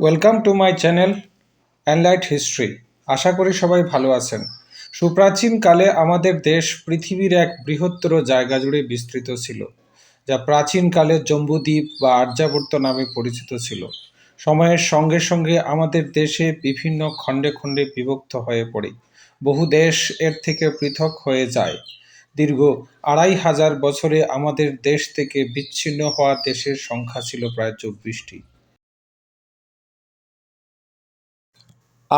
Welcome to my channel enlight history আশা করি সবাই ভালো আছেন। সুপ্রাচীনকালে আমাদের দেশ পৃথিবীর এক বৃহত্তর জায়গা জুড়ে বিস্তৃত ছিল, যা প্রাচীনকালে জম্বুদ্বীপ বা আর্যাবর্ত নামে পরিচিত ছিল। সময়ের সঙ্গে সঙ্গে আমাদের দেশে বিভিন্ন খণ্ডে খণ্ডে বিভক্ত হয়ে পড়ে। বহু দেশ এর থেকে পৃথক হয়ে যায়। দীর্ঘ আড়াই হাজার বছরে আমাদের দেশ থেকে বিচ্ছিন্ন হওয়া দেশের সংখ্যা ছিল প্রায় চব্বিশটি।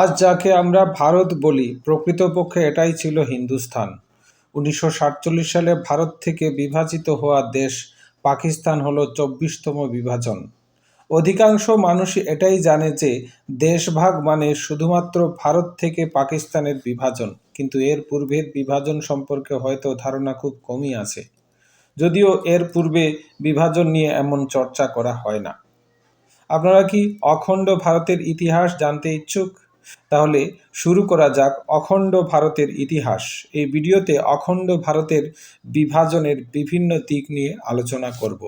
আজ যাকে আমরা ভারত বলি, প্রকৃতপক্ষে এটাই ছিল হিন্দুস্থান। উনিশশো সাতচল্লিশ সালে ভারত থেকে বিভাজিত হওয়া দেশ পাকিস্তান হলো চব্বিশতম বিভাজন। অধিকাংশ মানুষই এটাই জানে যে, দেশভাগ মানে শুধুমাত্র ভারত থেকে পাকিস্তানের বিভাজন, কিন্তু এর পূর্বের বিভাজন সম্পর্কে হয়তো ধারণা খুব কমই আছে। যদিও এর পূর্বে বিভাজন নিয়ে এমন চর্চা করা হয় না। আপনারা কি অখণ্ড ভারতের ইতিহাস জানতে ইচ্ছুক? তাহলে শুরু করা যাক অখণ্ড ভারতের ইতিহাস। এই ভিডিওতে অখণ্ড ভারতের বিভাজনের বিভিন্ন দিক নিয়ে আলোচনা করব।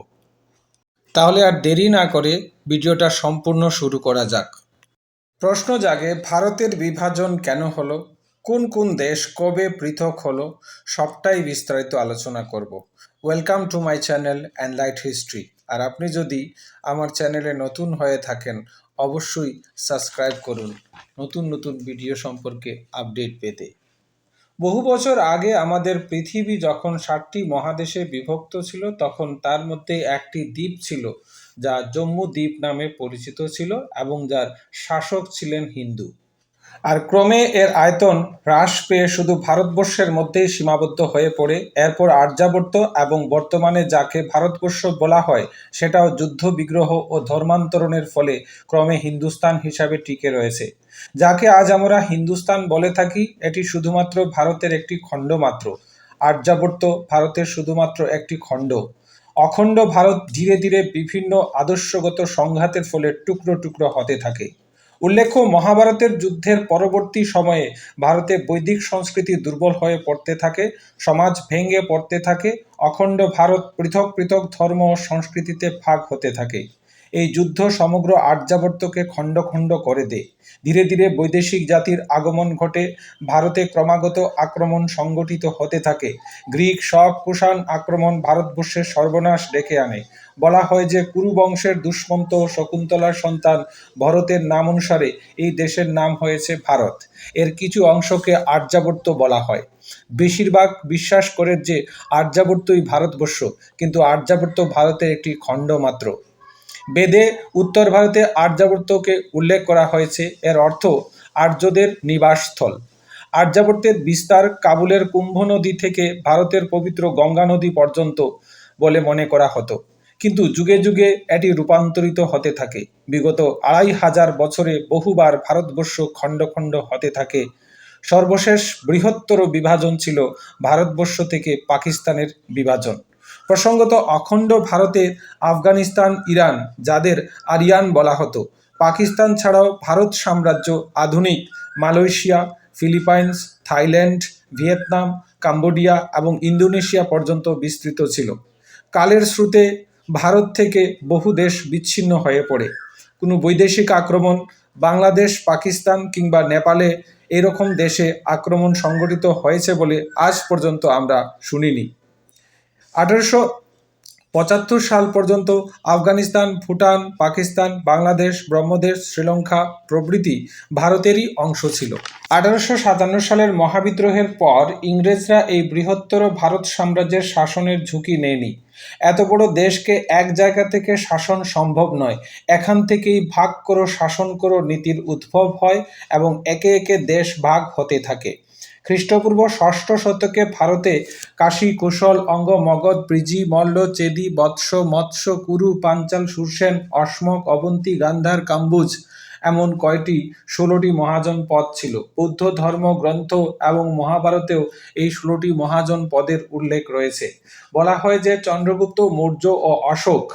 তাহলে আর দেরি না করে ভিডিওটা সম্পূর্ণ শুরু করা যাক। প্রশ্ন জাগে, ভারতের বিভাজন কেন হলো? কোন কোন দেশ কবে পৃথক হলো? সবটাই বিস্তারিত আলোচনা করব। Welcome to my channel and light history আর আপনি যদি আমার চ্যানেলে নতুন হয়ে থাকেন অবশ্যই সাবস্ক্রাইব করুন নতুন নতুন ভিডিও সম্পর্কে আপডেট পেতে। বহু বছর আগে আমাদের পৃথিবী যখন ষাটটি মহাদেশে বিভক্ত ছিল, তখন তার মধ্যে একটি দ্বীপ ছিল, যা জম্মু দ্বীপ নামে পরিচিত ছিল এবং যার শাসক ছিলেন হিন্দু। আর ক্রমে এর আয়তন হ্রাস পেয়ে শুধু ভারতবর্ষের মধ্যেই সীমাবদ্ধ হয়ে পড়ে। এরপর আর্যাবর্ত এবং বর্তমানে যাকে ভারতবর্ষ বলা হয়, সেটাও যুদ্ধ বিগ্রহ ও ধর্মান্তরণের ফলে ক্রমে হিন্দুস্তান হিসাবে টিকে রয়েছে। যাকে আজ আমরা হিন্দুস্তান বলে থাকি, এটি শুধুমাত্র ভারতের একটি খণ্ড মাত্র। আর্যাবর্ত ভারতের শুধুমাত্র একটি খণ্ড। অখণ্ড ভারত ধীরে ধীরে বিভিন্ন আদর্শগত সংঘাতের ফলে টুকরো টুকরো হতে থাকে। উল্লেখ্য, মহাভারতের যুদ্ধের পরবর্তী সময়ে ভারতে বৈদিক সংস্কৃতি দুর্বল হয়ে পড়তে থাকে, সমাজ ভেঙে পড়তে থাকে, অখণ্ড ভারত পৃথক পৃথক ধর্ম ও সংস্কৃতিতে ভাগ হতে থাকে। এই যুদ্ধ সমগ্র আর্যাবর্তকে খণ্ড খণ্ড করে দেয়। ধীরে ধীরে বৈদেশিক জাতির আগমন ঘটে, ভারতে ক্রমাগত আক্রমণ সংগঠিত হতে থাকে। গ্রিক সব কুষাণ আক্রমণ ভারতবর্ষের সর্বনাশ ডেকে আনে। বলা হয় যে কুরু বংশের দুষ্মন্ত শকুন্তলার সন্তান ভরতের নাম অনুসারে এই দেশের নাম হয়েছে ভারত। এর কিছু অংশকে আর্যাবর্ত বলা হয়। বেশিরভাগ বিশ্বাস করে যে আর্যাবর্তই ভারতবর্ষ, কিন্তু আর্যাবর্ত ভারতের একটি খণ্ড মাত্র। বেদে উত্তর ভারতে আর্যাবর্তকে উল্লেখ করা হয়েছে। এর অর্থ, আর্যদের নিবাসস্থল। আর্যাবর্তের বিস্তার কাবুলের কুম্ভ নদী থেকে ভারতের পবিত্র গঙ্গা নদী পর্যন্ত বলে মনে করা হতো। কিন্তু যুগে যুগে এটি রূপান্তরিত হতে থাকে। বিগত আড়াই হাজার বছরে বহুবার ভারতবর্ষ খণ্ড খণ্ড হতে থাকে। সর্বশেষ বৃহত্তর বিভাজন ছিল ভারতবর্ষ থেকে পাকিস্তানের বিভাজন। প্রসঙ্গত অখণ্ড ভারতের আফগানিস্তান, ইরান, যাদের আরিয়ান বলা হতো। পাকিস্তান ছাড়াও ভারত সাম্রাজ্য আধুনিক, Malaysia, Philippines, Thailand, Vietnam, Cambodia এবং ইন্দোনেশিয়া পর্যন্ত বিস্তৃত ছিল। কালের স্রোতে ভারত থেকে বহু দেশ বিচ্ছিন্ন হয়ে পড়ে। কোনো বৈদেশিক আক্রমণ, বাংলাদেশ, পাকিস্তান কিংবা নেপালে এরকম দেশে আক্রমণ সংগঠিত হয়েছে বলে আজ পর্যন্ত আমরা শুনিনি। আঠারোশো পঁচাত্তর সাল পর্যন্ত আফগানিস্তান, ভুটান, পাকিস্তান, বাংলাদেশ, ব্রহ্মদেশ, শ্রীলঙ্কা প্রভৃতি ভারতেরই অংশ ছিল। আঠারোশো সাতান্ন সালের মহাবিদ্রোহের পর ইংরেজরা এই বৃহত্তর ভারত সাম্রাজ্যের শাসনের ঝুঁকি নেয়নি। এত বড় দেশকে এক জায়গা থেকে শাসন সম্ভব নয়, এখান থেকেই ভাগ করো, শাসন করো, নীতির উদ্ভব হয় এবং একে একে দেশ ভাগ হতে থাকে। খ্রিস্টপূর্ব ষষ্ঠ শতকে ভারতে কাশী, কুশল, অঙ্গ, মগধ, ব্রিজি, মল্ল, চেদি, বৎস, মৎস্য, কুরু, পাঞ্চাল, সুরসেন অসমক অবন্তী, গান্ধার, কাম্বুজ এমন কয়টি ষোলোটি মহাজন পদ ছিল। বৌদ্ধ ধর্ম, গ্রন্থ এবং মহাভারতেও এই ষোলোটি মহাজন পদের উল্লেখ রয়েছে। বলা হয় যে চন্দ্রগুপ্ত, মৌর্য ও অশোক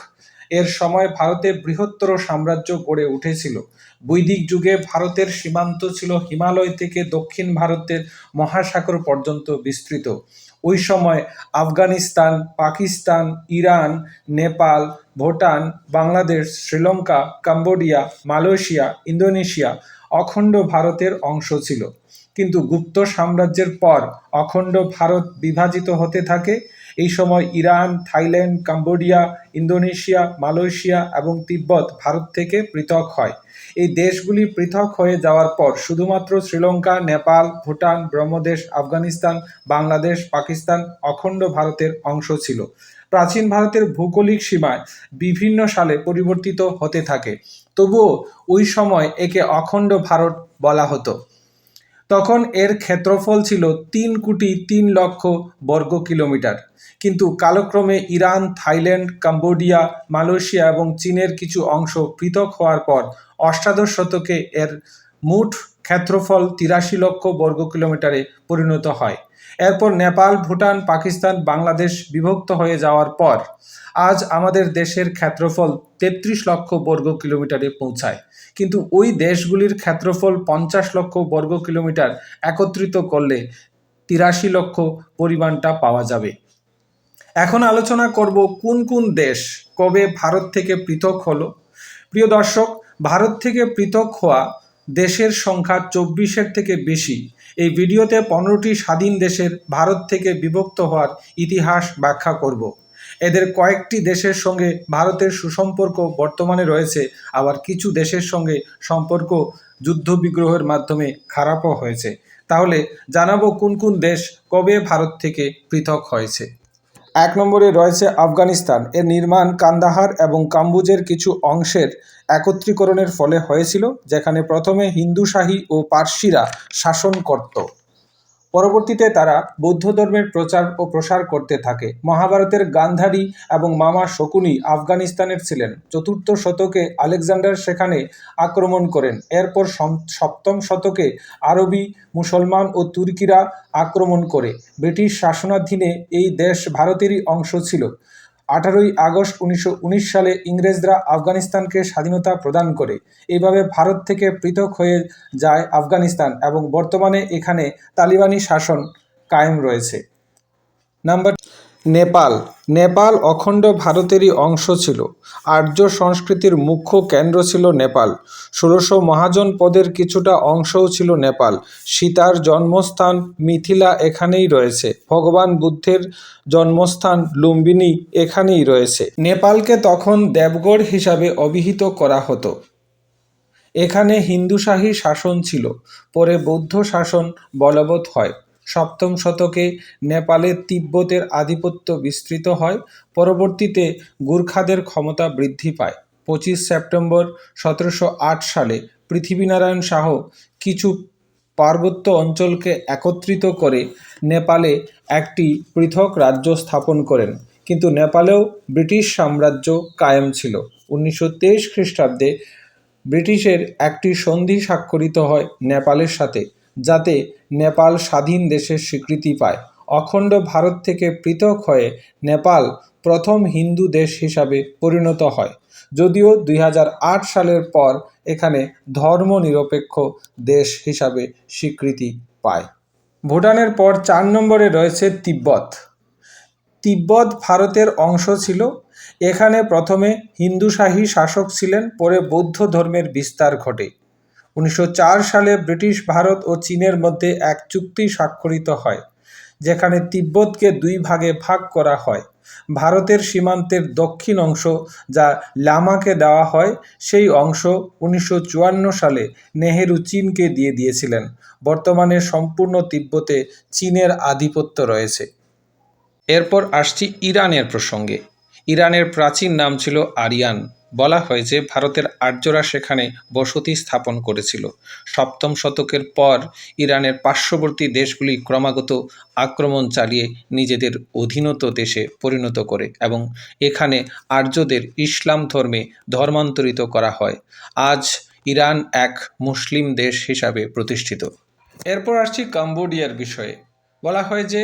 এর সময় ভারতে বৃহত্তর সাম্রাজ্য গড়ে উঠেছিল। বৈদিক যুগে ভারতের সীমান্ত ছিল হিমালয় থেকে দক্ষিণ ভারতের মহাসাগর পর্যন্ত বিস্তৃত। ওই সময় Afghanistan, Pakistan, Iran, Nepal, Bhutan, Bangladesh, Sri Lanka, Cambodia, Malaysia, Indonesia অখণ্ড ভারতের অংশ ছিল। কিন্তু গুপ্ত সাম্রাজ্যের পর অখণ্ড ভারত বিভাজিত হতে থাকে এই সময় Iran, Thailand, Cambodia, Indonesia, Malaysia এবং তিব্বত ভারত থেকে পৃথক হয়। এই দেশগুলি পৃথক হয়ে যাওয়ার পর শুধুমাত্র শ্রীলঙ্কা, নেপাল, ভুটান, ব্রহ্মদেশ, আফগানিস্তান, বাংলাদেশ, পাকিস্তান অখণ্ড ভারতের অংশ ছিল। প্রাচীন ভারতের ভৌগোলিক সীমায় বিভিন্ন সালে পরিবর্তিত হতে থাকে। তবুও ওই সময় একে অখণ্ড ভারত বলা হতো। তখন এর ক্ষেত্রফল ছিল তিন কোটি তিন লক্ষ বর্গ কিলোমিটার। কিন্তু কালক্রমে ইরান, থাইল্যান্ড, কম্বোডিয়া, মালয়েশিয়া এবং চীনের কিছু অংশ পৃথক হওয়ার পর অষ্টাদশ শতকে এর মোট ক্ষেত্রফল তিরাশি লক্ষ বর্গ কিলোমিটারে পরিণত হয়। এরপর নেপাল, ভুটান, পাকিস্তান, বাংলাদেশ বিভক্ত হয়ে যাওয়ার পর আজ আমাদের দেশের ক্ষেত্রফল তেত্রিশ লক্ষ বর্গ কিলোমিটারে পৌঁছায়। কিন্তু ওই দেশগুলির ক্ষেত্রফল পঞ্চাশ লক্ষ বর্গ কিলোমিটার একত্রিত করলে তিরাশি লক্ষ পরিমাণটা পাওয়া যাবে। এখন আলোচনা করব কোন কোন দেশ কবে ভারত থেকে পৃথক হলো। প্রিয় দর্শক, ভারত থেকে পৃথক হওয়া দেশের সংখ্যা চব্বিশের থেকে বেশি। এই ভিডিওতে পনেরোটি স্বাধীন দেশের ভারত থেকে বিভক্ত হওয়ার ইতিহাস ব্যাখ্যা করব। এদের কয়েকটি দেশের সঙ্গে ভারতের সুসম্পর্ক বর্তমানে রয়েছে, আবার কিছু দেশের সঙ্গে সম্পর্ক যুদ্ধ বিগ্রহের মাধ্যমে খারাপও হয়েছে। তাহলে জানাব কোন কোন দেশ কবে ভারত থেকে পৃথক হয়েছে। এক নম্বরে রয়েছে আফগানিস্তান। এর নির্মাণ কান্দাহার এবং কাম্বুজের কিছু অংশের একত্রীকরণের ফলে হয়েছিল, যেখানে প্রথমে হিন্দুশাহী ও পার্সিরা শাসন করত। পরবর্তীতে তারা বৌদ্ধ ধর্মের প্রচার ও প্রসার করতে থাকে। মহাভারতের গান্ধারী এবং মামা শকুনি আফগানিস্তানের ছিলেন। চতুর্থ শতকে আলেকজান্ডার সেখানে আক্রমণ করেন। এরপর সপ্তম শতকে আরবি, মুসলমান ও তুর্কিরা আক্রমণ করে। ব্রিটিশ শাসনাধীনে এই দেশ ভারতেরই অংশ ছিল। আঠারোই আগস্ট উনিশশো উনিশ সালে ইংরেজরা আফগানিস্তানকে স্বাধীনতা প্রদান করে। এইভাবে ভারত থেকে পৃথক হয়ে যায় আফগানিস্তান এবং বর্তমানে এখানে তালিবানি শাসন কায়েম রয়েছে। নাম্বার নেপাল। নেপাল অখণ্ড ভারতেরই অংশ ছিল। আর্য সংস্কৃতির মুখ্য কেন্দ্র ছিল নেপাল। ষোড়শ মহাজন পদের কিছুটা অংশও ছিল নেপাল। সীতার জন্মস্থান মিথিলা এখানেই রয়েছে। ভগবান বুদ্ধের জন্মস্থান লুম্বিনী এখানেই রয়েছে। নেপালকে তখন দেবগড় হিসাবে অভিহিত করা হতো। এখানে হিন্দুশাহী শাসন ছিল। পরে বৌদ্ধ শাসন বলবৎ হয়। সপ্তম শতকে নেপালে তিব্বতের আধিপত্য বিস্তৃত হয়, পরবর্তীতে গুর্খাদের ক্ষমতা বৃদ্ধি পায়। পঁচিশ সেপ্টেম্বর সতেরোশো আট সালে পৃথিবীনারায়ণ শাহ কিছু পার্বত্য অঞ্চলকে একত্রিত করে নেপালে একটি পৃথক রাজ্য স্থাপন করেন। কিন্তু নেপালেও ব্রিটিশ সাম্রাজ্য কায়েম ছিল। উনিশশো তেইশ খ্রিস্টাব্দে ব্রিটিশের একটি সন্ধি স্বাক্ষরিত হয় নেপালের সাথে। যাতে নেপাল স্বাধীন দেশের স্বীকৃতি পায়। অখণ্ড ভারত থেকে পৃথক হয়ে নেপাল প্রথম হিন্দু দেশ হিসাবে পরিণত হয়। যদিও দুই হাজার আট সালের পর এখানে ধর্মনিরপেক্ষ দেশ হিসাবে স্বীকৃতি পায়। ভুটানের পর চার নম্বরে রয়েছে তিব্বত। তিব্বত ভারতের অংশ ছিল। এখানে প্রথমে হিন্দুশাহী শাসক ছিলেন, পরে বৌদ্ধ ধর্মের বিস্তার ঘটে। উনিশশো চার সালে ব্রিটিশ ভারত ও চীনের মধ্যে এক চুক্তি স্বাক্ষরিত হয়, যেখানে তিব্বতকে দুই ভাগে ভাগ করা হয়। ভারতের সীমান্তের দক্ষিণ অংশ, যা লামাকে দেওয়া হয়, সেই অংশ উনিশশো চুয়ান্ন সালে নেহেরু চীনকে দিয়ে দিয়েছিলেন। বর্তমানে সম্পূর্ণ তিব্বতে চীনের আধিপত্য রয়েছে। এরপর আসছি ইরানের প্রসঙ্গে। ইরানের প্রাচীন নাম ছিল আরিয়ান। বলা হয় যে ভারতের আর্যরা সেখানে বসতি স্থাপন করেছিল। সপ্তম শতকের পর ইরানের পার্শ্ববর্তী দেশগুলি ক্রমাগত আক্রমণ চালিয়ে নিজেদের অধীনত দেশে পরিণত করে এবং এখানে আর্যদের ইসলাম ধর্মে ধর্মান্তরিত করা হয়। আজ ইরান এক মুসলিম দেশ হিসাবে প্রতিষ্ঠিত। এরপর আসছি কাম্বোডিয়ার বিষয়ে। বলা হয় যে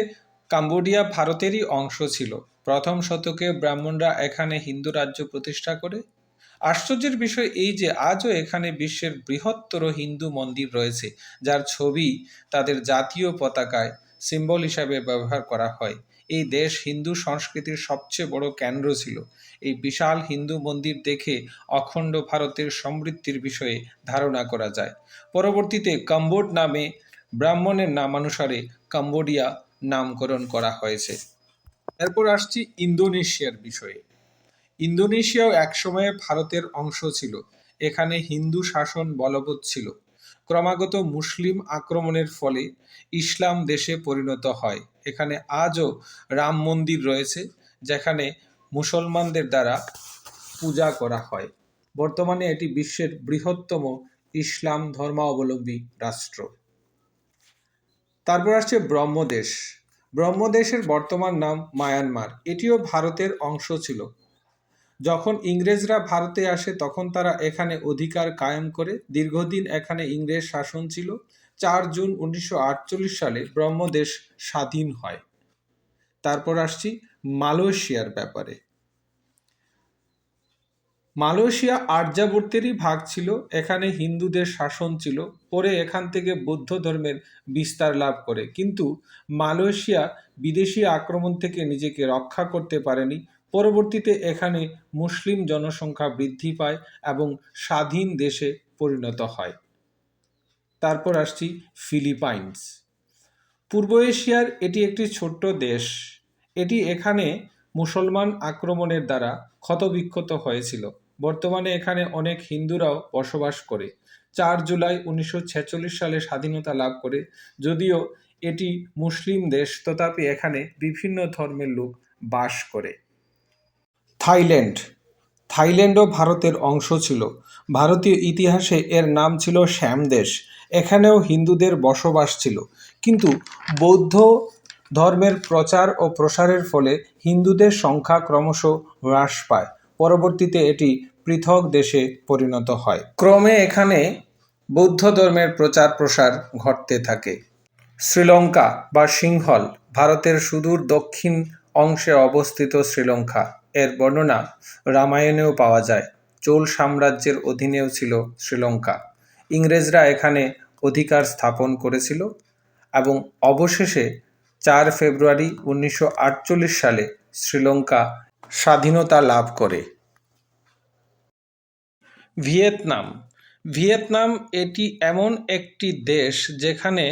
কাম্বোডিয়া ভারতেরই অংশ ছিল। প্রথম শতকে ব্রাহ্মণরা এখানে হিন্দু রাজ্য প্রতিষ্ঠা করে আশ্চর্যের বিষয় এই যে আজও এখানে বিশ্বের বৃহত্তর হিন্দু মন্দির রয়েছে, যার ছবি তাদের জাতীয় পতাকায় সিম্বল হিসাবে ব্যবহার করা হয়। এই দেশ হিন্দু সংস্কৃতির সবচেয়ে বড় কেন্দ্র ছিল। এই বিশাল হিন্দু মন্দির দেখে অখণ্ড ভারতের সমৃদ্ধির বিষয়ে ধারণা করা যায়। পরবর্তীতে কম্বোড নামে ব্রাহ্মণের নামানুসারে কম্বোডিয়া নামকরণ করা হয়েছে। এরপর আসছি ইন্দোনেশিয়ার বিষয়ে। ইন্দোনেশিয়াও একসময়ে ভারতের অংশ ছিল, এখানে হিন্দু শাসন বলবৎ ছিল। ক্রমাগত মুসলিম আক্রমণের ফলে ইসলাম দেশে পরিণত হয়। এখানে আজও রাম মন্দির রয়েছে, যেখানে মুসলমানদের দ্বারা পূজা করা হয়। বর্তমানে এটি বিশ্বের বৃহত্তম ইসলাম ধর্মাবলম্বী রাষ্ট্র। তারপর আসছে ব্রহ্মদেশ। ব্রহ্মদেশের বর্তমান নাম মায়ানমার। এটিও ভারতের অংশ ছিল। যখন ইংরেজরা ভারতে আসে, তখন তারা এখানে অধিকার কায়েম করে। দীর্ঘদিন এখানে ইংরেজ শাসন ছিল। চার জুন উনিশশো আটচল্লিশ সালে ব্রহ্মদেশ স্বাধীন হয়। তারপর আসছি মালয়েশিয়ার ব্যাপারে। মালয়েশিয়া আর্যাবর্তেরই ভাগ ছিল। এখানে হিন্দুদের শাসন ছিল। পরে এখান থেকে বৌদ্ধ ধর্মের বিস্তার লাভ করে। কিন্তু মালয়েশিয়া বিদেশি আক্রমণ থেকে নিজেকে রক্ষা করতে পারেনি। পরবর্তীতে এখানে মুসলিম জনসংখ্যা বৃদ্ধি পায় এবং স্বাধীন দেশে পরিণত হয়। তারপর আসছি ফিলিপাইন্স। পূর্ব এশিয়ার এটি একটি ছোট্ট দেশ। এটি এখানে মুসলমান আক্রমণের দ্বারা ক্ষতবিক্ষত হয়েছিল। বর্তমানে এখানে অনেক হিন্দুরাও বসবাস করে। চার জুলাই উনিশশো ছেচল্লিশ সালে স্বাধীনতা লাভ করে। যদিও এটি মুসলিম দেশ, তথাপি এখানে বিভিন্ন ধর্মের লোক বাস করে। থাইল্যান্ড। থাইল্যান্ডও ভারতের অংশ ছিল। ভারতীয় ইতিহাসে এর নাম ছিল শ্যামদেশ এখানেও হিন্দুদের বসবাস ছিল। কিন্তু বৌদ্ধ ধর্মের প্রচার ও প্রসারের ফলে হিন্দুদের সংখ্যা ক্রমশ হ্রাস পায়। পরবর্তীতে এটি পৃথক দেশে পরিণত হয়। ক্রমে এখানে বৌদ্ধ ধর্মের প্রচার প্রসার ঘটতে থাকে। শ্রীলঙ্কা বা সিংহল ভারতের সুদূর দক্ষিণ অংশে অবস্থিত শ্রীলঙ্কা। এর বর্ণনা রামায়ণেও পাওয়া যায়। চোল সাম্রাজ্যের অধীনেও ছিল শ্রীলঙ্কা। ইংরেজরা এখানে অধিকার স্থাপন করেছিল এবং অবশেষে চার ফেব্রুয়ারি উনিশশো আটচল্লিশ সালে শ্রীলঙ্কা স্বাধীনতা লাভ করে। ভিয়েতনাম। ভিয়েতনাম এটি এমন একটি দেশ যেখানে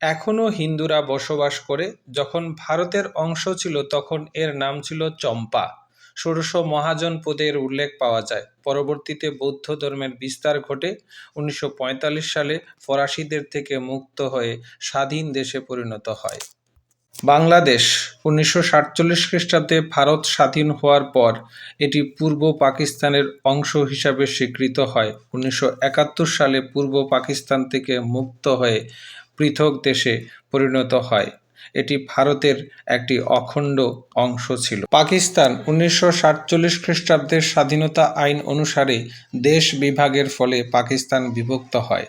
এখনও হিন্দুরা বসবাস করে। যখন ভারতের অংশ ছিল তখন এর নাম ছিল চম্পা। ষোড়শ মহাজন পদের উল্লেখ পাওয়া যায়। পরবর্তীতে বৌদ্ধ ধর্মের বিস্তার ঘটে। উনিশশো পঁয়তাল্লিশ সালে ফরাসিদের থেকে মুক্ত হয়ে স্বাধীন দেশে পরিণত হয়। বাংলাদেশ উনিশশো সাতচল্লিশ খ্রিস্টাব্দে ভারত স্বাধীন হওয়ার পর এটি পূর্ব পাকিস্তানের অংশ হিসাবে স্বীকৃত হয়। উনিশশো একাত্তর সালে পূর্ব পাকিস্তান থেকে মুক্ত হয়ে পৃথক দেশে পরিণত হয়। এটি ভারতের একটি অখণ্ড অংশ ছিল। পাকিস্তান উনিশশো সাতচল্লিশ খ্রিস্টাব্দের স্বাধীনতা আইন অনুসারে দেশ বিভাগের ফলে পাকিস্তান বিভক্ত হয়।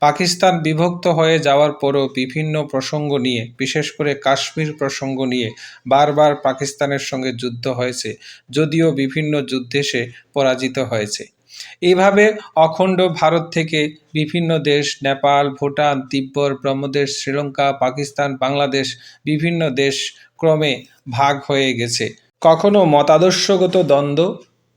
পাকিস্তান বিভক্ত হয়ে যাওয়ার পরও বিভিন্ন প্রসঙ্গ নিয়ে, বিশেষ করে কাশ্মীর প্রসঙ্গ নিয়ে বারবার পাকিস্তানের সঙ্গে যুদ্ধ হয়েছে, যদিও বিভিন্ন যুদ্ধে সে পরাজিত হয়েছে। এইভাবে অখণ্ড ভারত থেকে বিভিন্ন দেশ, নেপাল, ভুটান, তিব্বত, ব্রহ্মদেশ, শ্রীলঙ্কা, পাকিস্তান, বাংলাদেশ বিভিন্ন দেশ ক্রমে ভাগ হয়ে গেছে। কখনো মতাদর্শগত দ্বন্দ্ব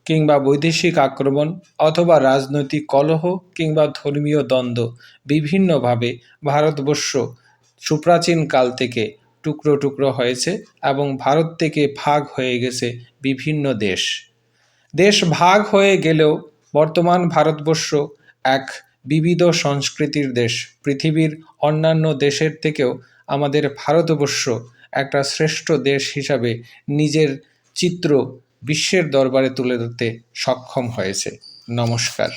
কিংবা বৈদেশিক আক্রমণ অথবা রাজনৈতিক কলহ কিংবা ধর্মীয় দ্বন্দ্ব বিভিন্নভাবে ভারতবর্ষ সুপ্রাচীন কাল থেকে টুকরো টুকরো হয়েছে এবং ভারত থেকে ভাগ হয়ে গেছে বিভিন্ন দেশ। দেশ ভাগ হয়ে গেলেও বর্তমান ভারতবর্ষ এক বিবিধ সংস্কৃতির দেশ। পৃথিবীর অন্যান্য দেশের থেকেও আমাদের ভারতবর্ষ একটা শ্রেষ্ঠ দেশ হিসাবে নিজের চিত্র বিশ্বের দরবারে তুলে ধরতে সক্ষম হয়েছে। নমস্কার।